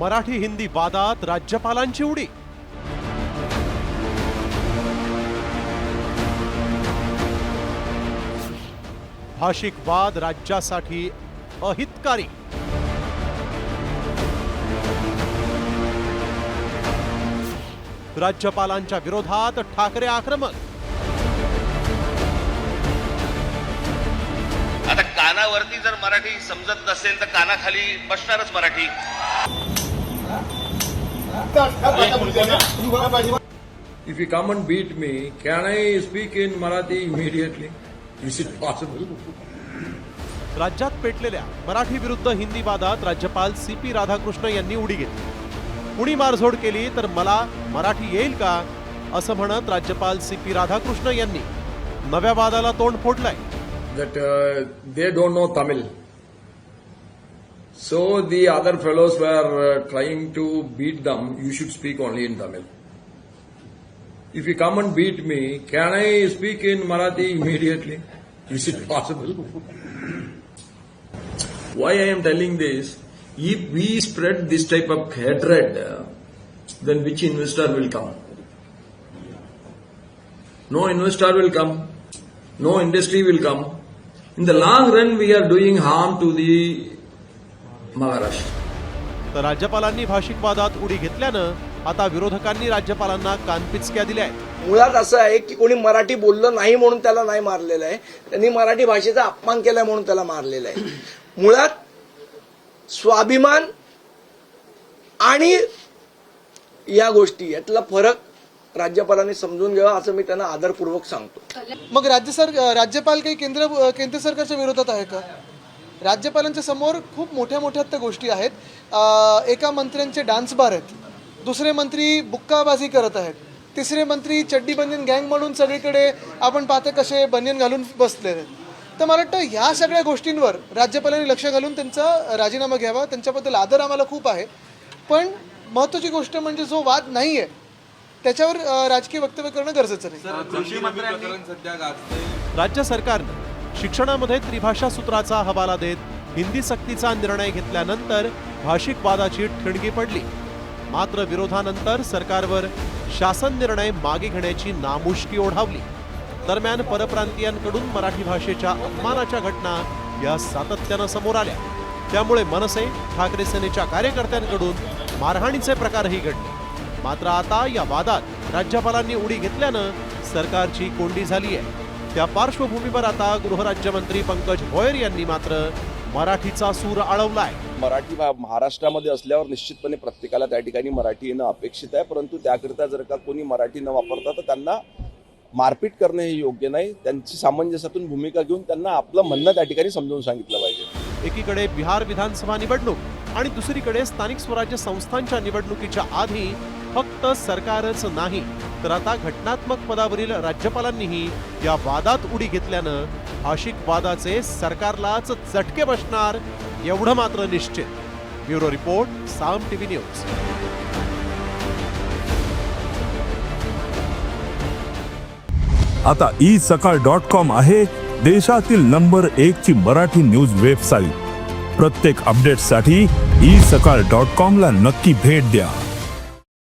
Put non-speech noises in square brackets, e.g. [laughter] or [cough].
मराठी हिंदी वादात राज्यपालांची उडी. भाषिक वाद राज्यासाठी अहितकारी. राज्यपालांच्या विरोधात ठाकरे आक्रमक. आता कानावरती जर मराठी समजत नसेल तर कानाखाली बसणारच Marathi. If you come and beat me, can I speak in Marathi immediately? Is it possible? राज्यात पेटलेल्या मराठी विरुद्ध हिंदी वादात राज्यपाल सी पी राधाकृष्ण यांनी उडी घेतली कुणी मारझोड केली तर मला मराठी येईल का असं म्हणत राज्यपाल सी पी राधाकृष्ण यांनी नव्या वादाला तोंड फोडलंय they don't know Tamil. So the other fellows were uh, trying to beat them. You should speak only in Tamil. If you come and beat me, can I speak in Marathi immediately? [laughs] Is it possible? Why I am telling this? If we spread this type of hatred, uh, then which investor will come? No investor will come. No industry will come. In the long run, we are doing harm to the Maharashtra. तर राज्यपालांनी भाषिक वादात उडी घेतल्यानं आता विरोधकांनी राज्यपालांना कानपिचक्या दिल्या आहेत. मुळात असं आहे की कोणी मराठी बोललं नाही म्हणून त्याला नाही मारलेलं आहे. त्यांनी मराठी भाषेचा अपमान केला म्हणून त्याला मारलेलं आहे. मुळात स्वाभिमान आणि या गोष्टी यातला फरक राज्यपालांनी समजून घ्यावा असं मी त्यांना आदरपूर्वक सांगतो. मग राज्य सर राज्यपाल काही केंद्र केंद्र सरकारच्या विरोधात आहे का? राज्यपालांच्या समोर खूप मोठ्या मोठ्या त्या गोष्टी आहेत. एका मंत्र्यांचे डान्स बार आहेत. दुसरे मंत्री बुक्काबाजी करत आहेत. तिसरे मंत्री चड्डी बनियन गँग म्हणून सगळीकडे आपण पाहतो कसे बनियन घालून बसलेले आहेत. तर मला वाटतं ह्या सगळ्या गोष्टींवर राज्यपालांनी लक्ष घालून त्यांचा राजीनामा घ्यावा. त्यांच्याबद्दल आदर आम्हाला खूप आहे. पण महत्त्वाची गोष्ट म्हणजे जो वाद नाही आहे त्याच्यावर राजकीय वक्तव्य करणं गरजेचं नाही. राज्य सरकारनं शिक्षणामध्ये त्रिभाषा सूत्राचा हवाला देत हिंदी सक्तीचा निर्णय घेतल्यानंतर भाषिक वादाची ठिणगी पडली. मात्र विरोधानंतर सरकारवर शासन निर्णय मागे घेण्याची नामुष्की ओढावली. दरम्यान परप्रांतीयांकडून मराठी भाषेच्या अपमानाच्या घटना या सातत्यानं समोर आल्या. त्यामुळे मनसे ठाकरे सेनेच्या कार्यकर्त्यांकडून मारहाणीचे प्रकारही घडले. मात्र आता या वादात राज्यपालांनी उडी घेतल्यानं सरकारची कोंडी झाली आहे त्या पार्श्वभूमीवर आता गृहराज्यमंत्री पंकज भोयर यांनी मात्र मराठीचा सूर आळवलाय. मराठी महाराष्ट्रामध्ये असल्यावर निश्चितपणे प्रत्येकाला त्या ठिकाणी मराठी येणं अपेक्षित आहे. परंतु त्याकरिता जर का कोणी मराठी न वापरता तर त्यांना मारपीट करणे हे योग्य नाही. त्यांची सामंजस्यातून भूमिका घेऊन त्यांना आपलं म्हणणं त्या ठिकाणी समजावून सांगितलं पाहिजे. एकीकडे बिहार विधानसभा निवडणूक आणि दुसरीकडे स्थानिक स्वराज्य संस्थांच्या निवडणुकीच्या आधी फक्त सरकारच नाही तर आता घटनात्मक पदावरील राज्यपालांनीही या वादात उडी घेतल्यानं भाषिक वादाचे सरकारलाच चटके बसणार एवढं मात्र निश्चित. Bureau report Saam TV news. आता ई सकाळ डॉट कॉम आहे देशातील नंबर एक ची मराठी न्यूज वेबसाईट. प्रत्येक अपडेटसाठी ई सकाळ डॉट कॉम ला नक्की भेट द्या.